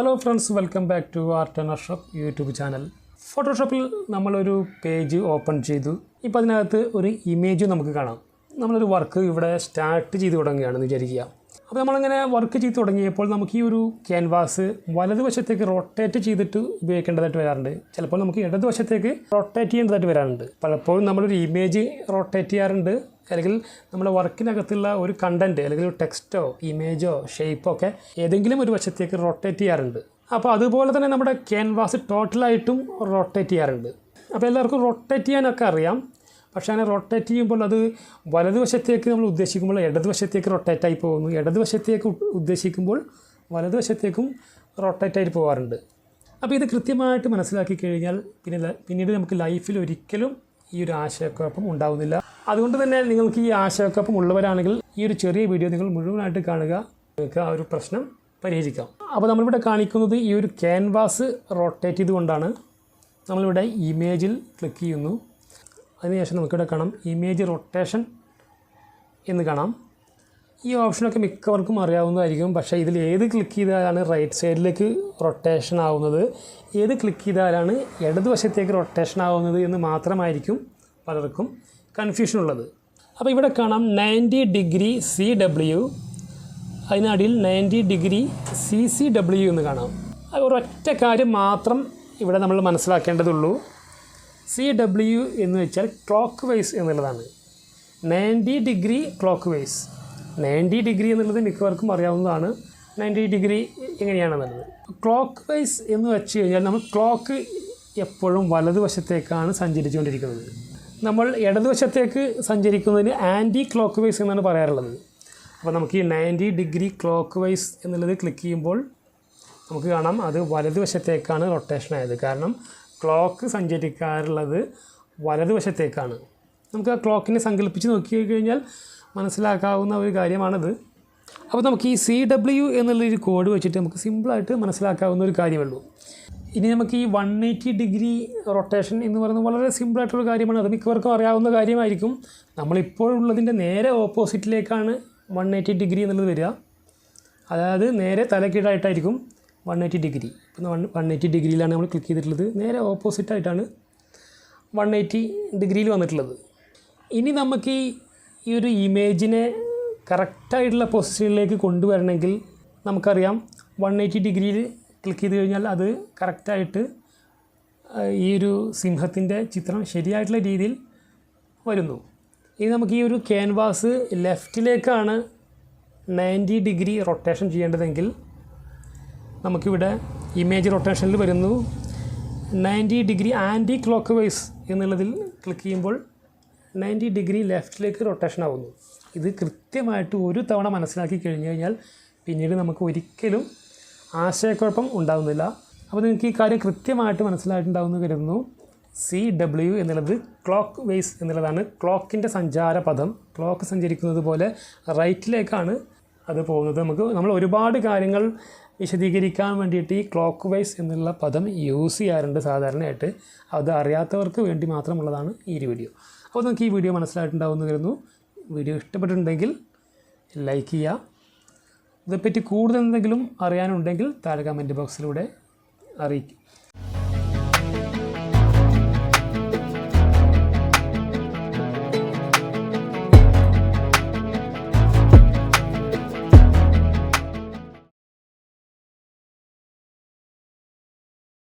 Hello friends welcome back to art and shop YouTube channel ഫോട്ടോഷോപ്പിൽ നമ്മളൊരു page open ചെയ്തു. ഇപ്പോൾ അതിനകത്ത് ഒരു ഇമേജ് നമുക്ക് കാണാം. നമ്മളൊരു വർക്ക് ഇവിടെ സ്റ്റാർട്ട് ചെയ്ത് തുടങ്ങുകയാണെന്ന് വിചാരിക്കുക. അപ്പോൾ നമ്മളങ്ങനെ വർക്ക് ചെയ്ത് തുടങ്ങിയപ്പോൾ നമുക്ക് ഈ ഒരു ക്യാൻവാസ് വലതുവശത്തേക്ക് റൊട്ടേറ്റ് ചെയ്തിട്ട് ഉപയോഗിക്കേണ്ടതായിട്ട് വരാറുണ്ട്. ചിലപ്പോൾ നമുക്ക് ഇടതുവശത്തേക്ക് റൊട്ടേറ്റ് ചെയ്യേണ്ടതായിട്ട് വരാറുണ്ട്. പലപ്പോഴും നമ്മളൊരു ഇമേജ് റൊട്ടേറ്റ് ചെയ്യാറുണ്ട്. അല്ലെങ്കിൽ നമ്മുടെ വർക്കിനകത്തുള്ള ഒരു കണ്ടന്റ് അല്ലെങ്കിൽ ഒരു ടെക്സ്റ്റോ ഇമേജോ ഷേപ്പോ ഒക്കെ ഏതെങ്കിലും ഒരു വശത്തേക്ക് റൊട്ടേറ്റ് ചെയ്യാറുണ്ട്. അപ്പോൾ അതുപോലെ തന്നെ നമ്മുടെ ക്യാൻവാസ് ടോട്ടലായിട്ടും റൊട്ടേറ്റ് ചെയ്യാറുണ്ട്. അപ്പോൾ എല്ലാവർക്കും റൊട്ടേറ്റ് ചെയ്യാനൊക്കെ അറിയാം. പക്ഷേ അങ്ങനെ റൊട്ടേറ്റ് ചെയ്യുമ്പോൾ അത് വലതുവശത്തേക്ക് നമ്മൾ ഉദ്ദേശിക്കുമ്പോൾ ഇടതുവശത്തേക്ക് റൊട്ടേറ്റ് ആയി പോകുന്നു. ഇടതുവശത്തേക്ക് ഉദ്ദേശിക്കുമ്പോൾ വലതുവശത്തേക്കും റൊട്ടേറ്റ് ആയിട്ട് പോകാറുണ്ട്. അപ്പോൾ ഇത് കൃത്യമായിട്ട് മനസ്സിലാക്കി കഴിഞ്ഞാൽ പിന്നെ പിന്നീട് നമുക്ക് ലൈഫിൽ ഒരിക്കലും ഈ ഒരു ആശയക്കുഴപ്പം ഉണ്ടാവുന്നില്ല. അതുകൊണ്ട് തന്നെ നിങ്ങൾക്ക് ഈ ആശയക്കുഴപ്പം ഉള്ളവരാണെങ്കിൽ ഈ ഒരു ചെറിയ വീഡിയോ നിങ്ങൾ മുഴുവനായിട്ട് കാണുക. നിങ്ങൾക്ക് ആ ഒരു പ്രശ്നം പരിഹരിക്കാം. അപ്പോൾ നമ്മളിവിടെ കാണിക്കുന്നത് ഈ ഒരു ക്യാൻവാസ് റൊട്ടേറ്റ് ചെയ്തുകൊണ്ടാണ്. നമ്മളിവിടെ ഇമേജിൽ ക്ലിക്ക് ചെയ്യുന്നു. അതിനുശേഷം നമുക്കിവിടെ കാണാം ഇമേജ് റൊട്ടേഷൻ എന്ന് കാണാം. ഈ ഓപ്ഷനൊക്കെ മിക്കവർക്കും അറിയാവുന്നതായിരിക്കും. പക്ഷേ ഇതിൽ ഏത് ക്ലിക്ക് ചെയ്താലാണ് റൈറ്റ് സൈഡിലേക്ക് റൊട്ടേഷൻ ആവുന്നത്? ഏത് ക്ലിക്ക് ചെയ്താലാണ് ഇടതുവശത്തേക്ക് റൊട്ടേഷൻ ആവുന്നത് എന്ന് മാത്രമായിരിക്കും പലർക്കും കൺഫ്യൂഷൻ ഉള്ളത് അപ്പോൾ ഇവിടെ കാണാം ninety degree C W അതിനടിയിൽ ninety degree C C W എന്ന് കാണാം. ഒരൊറ്റ കാര്യം മാത്രം ഇവിടെ നമ്മൾ മനസ്സിലാക്കേണ്ടതുള്ളൂ. സി ഡബ്ല്യു എന്ന് വെച്ചാൽ ക്ലോക്ക് വൈസ് എന്നുള്ളതാണ്. Ninety degree clockwise ninety degree എന്നുള്ളത് മിക്കവർക്കും അറിയാവുന്നതാണ്. നയന്റി ഡിഗ്രി എങ്ങനെയാണെന്നുള്ളത്. ക്ലോക്ക് വൈസ് എന്ന് വെച്ച് കഴിഞ്ഞാൽ നമ്മൾ ക്ലോക്ക് എപ്പോഴും വലതുവശത്തേക്കാണ് സഞ്ചരിച്ചുകൊണ്ടിരിക്കുന്നത്. നമ്മൾ ഇടതുവശത്തേക്ക് സഞ്ചരിക്കുന്നതിന് ആന്റി ക്ലോക്ക് വൈസ് എന്നാണ് പറയാറുള്ളത്. അപ്പോൾ നമുക്ക് ഈ നയന്റി ഡിഗ്രി ക്ലോക്ക് വൈസ് എന്നുള്ളത് ക്ലിക്ക് ചെയ്യുമ്പോൾ നമുക്ക് കാണാം അത് വലതുവശത്തേക്കാണ് റൊട്ടേഷൻ ആയത്. കാരണം ക്ലോക്ക് സഞ്ചരിക്കാറുള്ളത് വലതുവശത്തേക്കാണ്. നമുക്ക് ആ ക്ലോക്കിനെ സങ്കല്പിച്ച് നോക്കി കഴിഞ്ഞാൽ മനസ്സിലാക്കാവുന്ന ഒരു കാര്യമാണത്. അപ്പോൾ നമുക്ക് ഈ സി ഡബ്ല്യു എന്നുള്ളൊരു കോഡ് വെച്ചിട്ട് നമുക്ക് സിമ്പിളായിട്ട് മനസ്സിലാക്കാവുന്ന ഒരു കാര്യമുള്ളൂ ഇനി നമുക്ക് ഈ വൺ എയ്റ്റി ഡിഗ്രി റൊട്ടേഷൻ എന്ന് പറയുന്നത് വളരെ സിമ്പിളായിട്ടുള്ള കാര്യമാണ്. അത് മിക്കവർക്കും അറിയാവുന്ന കാര്യമായിരിക്കും. നമ്മളിപ്പോഴുള്ളതിന്റെ നേരെ ഓപ്പോസിറ്റിലേക്കാണ് വൺ എയ്റ്റി ഡിഗ്രി എന്നുള്ളത് വരിക. അതായത് നേരെ തലക്കീഴായിട്ടായിരിക്കും വൺ എയ്റ്റി ഡിഗ്രി ഇപ്പം വൺ വൺ എയ്റ്റി ഡിഗ്രിയിലാണ് നമ്മൾ ക്ലിക്ക് ചെയ്തിട്ടുള്ളത്. നേരെ ഓപ്പോസിറ്റായിട്ടാണ് വൺ എയ്റ്റി ഡിഗ്രിയിൽ വന്നിട്ടുള്ളത്. ഇനി നമുക്ക് ഈ ഈ ഒരു ഇമേജിനെ കറക്റ്റായിട്ടുള്ള പൊസിഷനിലേക്ക് കൊണ്ടുവരണമെങ്കിൽ നമുക്കറിയാം വൺ എയ്റ്റി ഡിഗ്രിയിൽ ക്ലിക്ക് ചെയ്ത് കഴിഞ്ഞാൽ അത് കറക്റ്റായിട്ട് ഈ ഒരു സിംഹത്തിന്റെ ചിത്രം ശരിയായിട്ടുള്ള രീതിയിൽ വരുന്നു. ഇനി നമുക്ക് ഈ ഒരു ക്യാൻവാസ് ലെഫ്റ്റിലേക്കാണ് നയന്റി ഡിഗ്രി റൊട്ടേഷൻ ചെയ്യേണ്ടതെങ്കിൽ നമുക്കിവിടെ ഇമേജ് റൊട്ടേഷനിൽ വരുന്നു. Ninety degree anticlockwise എന്നുള്ളതിൽ ക്ലിക്ക് ചെയ്യുമ്പോൾ നയന്റി ഡിഗ്രി ലെഫ്റ്റിലേക്ക് റൊട്ടേഷൻ ആവുന്നു. ഇത് കൃത്യമായിട്ട് ഒരു തവണ മനസ്സിലാക്കി കഴിഞ്ഞു കഴിഞ്ഞാൽ പിന്നീട് നമുക്ക് ഒരിക്കലും ആശയക്കുഴപ്പം ഉണ്ടാകുന്നില്ല അപ്പോൾ നിങ്ങൾക്ക് ഈ കാര്യം കൃത്യമായിട്ട് മനസ്സിലായിട്ടുണ്ടാവുമെന്ന് കരുതുന്നു. സി ഡബ്ല്യു എന്നുള്ളത് ക്ലോക്ക് വേസ് എന്നുള്ളതാണ്. ക്ലോക്കിന്റെ സഞ്ചാര പദം. ക്ലോക്ക് സഞ്ചരിക്കുന്നത് പോലെ റൈറ്റിലേക്കാണ് അത് പോകുന്നത്. നമുക്ക് നമ്മൾ ഒരുപാട് കാര്യങ്ങൾ വിശദീകരിക്കാൻ വേണ്ടിയിട്ട് ഈ ക്ലോക്ക് വൈസ് എന്നുള്ള പദം യൂസ് ചെയ്യാറുണ്ട് സാധാരണയായിട്ട്. അത് അറിയാത്തവർക്ക് വേണ്ടി മാത്രമുള്ളതാണ് ഈ ഒരു വീഡിയോ അപ്പോൾ നമുക്ക് ഈ വീഡിയോ മനസ്സിലായിട്ടുണ്ടാവുമെന്ന് കരുതുന്നു. വീഡിയോ ഇഷ്ടപ്പെട്ടിട്ടുണ്ടെങ്കിൽ ലൈക്ക് ചെയ്യുക. ഇതേപ്പറ്റി കൂടുതൽ എന്തെങ്കിലും അറിയാനുണ്ടെങ്കിൽ താഴെ കമന്റ് ബോക്സിലൂടെ അറിയിക്കും.